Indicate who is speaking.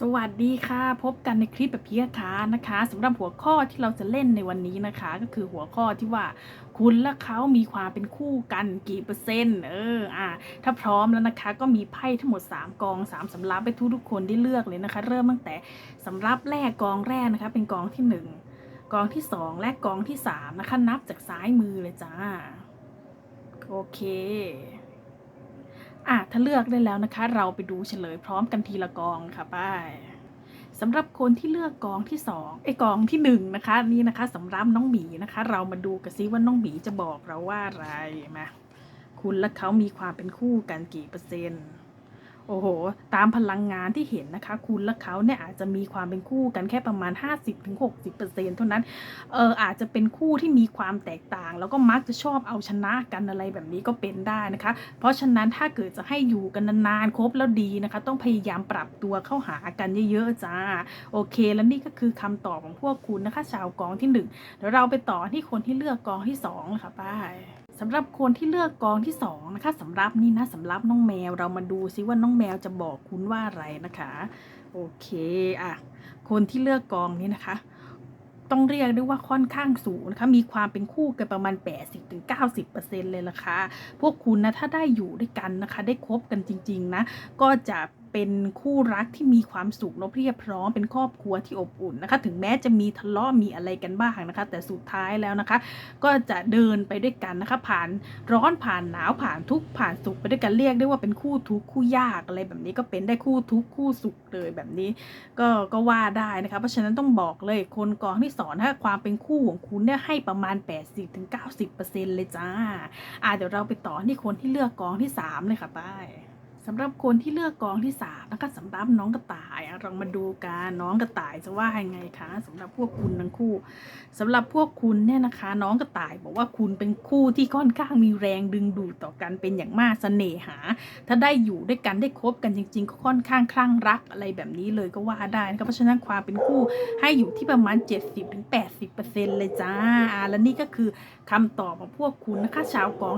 Speaker 1: สวัสดีค่ะ พบกันในคลิปแบบพียคานะคะสำหรับหัวข้อที่เราจะเล่นในวันนี้นะคะ ก็คือหัวข้อที่ว่า คุณและเขามีความเป็นคู่กันกี่เปอร์เซ็นต์เอออะถ้าพร้อมแล้วนะคะ ก็มีไพ่ทั้งหมด 3 กอง 3 สำรับไปทุกทุกๆคนได้เลือกเลยนะคะ เริ่มตั้งแต่สำรับแรกกองแรกนะคะ เป็นกองที่ 1 กองที่ 2 และกองที่3นะคะนับจากซ้ายมือเลยจ้าโอเค อะถ้าเลือกได้แล้วนะคะ เราไปดูเฉลยพร้อมกันทีละกองค่ะป้ายสำหรับคนที่เลือกกองที่สองไอ้กองที่หนึ่งนะคะนี่นะคะสำหรับน้องหมีนะคะ เรามาดูกันซิว่าน้องหมีจะบอกเราว่าอะไรมาคุณและเขามีความเป็นคู่กันกี่เปอร์เซ็นต์ โอ้โห ตามพลังงานที่เห็นนะคะ คุณและเขาเนี่ยอาจจะมีความเป็นคู่กันแค่ประมาณ 50-60%เท่านั้น เอออาจจะเป็นคู่ที่มีความแตกต่าง แล้วก็มักจะชอบเอาชนะกันอะไรแบบนี้ก็เป็นได้นะคะ เพราะฉะนั้นถ้าเกิดจะให้อยู่กันนานๆครบแล้วดีนะคะ ต้องพยายามปรับตัวเข้าหากันเยอะๆจ้า โอเค แล้วนี่ก็คือคำตอบของพวกคุณนะคะ ชาวกองที่หนึ่งเดี๋ยวเราไปต่อที่คนที่เลือกกองที่สองค่ะป้าย สำหรับคนที่เลือกกองที่สองนะคะสำหรับนี่นะสำหรับน้องแมวเรามาดูซิว่าน้องแมวจะบอกคุณว่าอะไรนะคะ โอเคอะคนที่เลือกกองนี้นะคะ ต้องเรียกได้ว่าค่อนข้างสูงนะคะมีความเป็นคู่กันประมาณ 80-90%เลยล่ะค่ะพวกคุณนะถ้าได้อยู่ด้วยกันนะคะ ได้คบกันจริง ๆ นะ ก็จะ เป็นคู่รักที่มีความสุขเนอะเรียบพร้อมเป็นครอบครัวที่อบอุ่นนะคะ ถึงแม้จะมีทะเลาะมีอะไรกันบ้างนะคะ แต่สุดท้ายแล้วนะคะ ก็จะเดินไปด้วยกันนะคะ ผ่านร้อนผ่านหนาวผ่านทุกผ่านสุขไปด้วยกันเรียกได้ว่าเป็นคู่ทุกคู่ยากอะไรแบบนี้ก็เป็นได้คู่ทุกคู่สุขเลยแบบนี้ ก็ก็ว่าได้นะคะเพราะฉะนั้นต้องบอกเลยคนกองที่สอนถ้าความเป็นคู่ของคุณเนี่ยให้ประมาณ 80-90%เลยจ้าอ่าเดี๋ยวเราไปต่อที่คนที่เลือกกองที่3เลยค่ะป้าย สำหรับคนที่เลือกกองที่สามนะคะสำหรับน้องกระต่ายอะเรามาดูกันน้องกระต่ายจะว่ายังไงคะสำหรับพวกคุณทั้งคู่สำหรับพวกคุณเนี่ยนะคะ น้องกระต่ายบอกว่าคุณเป็นคู่ที่ค่อนข้างมีแรงดึงดูดต่อกันเป็นอย่างมากเสน่หา ถ้าได้อยู่ด้วยกันได้คบกันจริงๆก็ค่อนข้างคลั่งรักอะไรแบบนี้เลยก็ว่าได้นะคะเพราะฉะนั้นความเป็นคู่ให้อยู่ที่ประมาณ 70-80%เลยจ้าและนี่ก็คือคำตอบของพวกคุณนะคะชาวกอง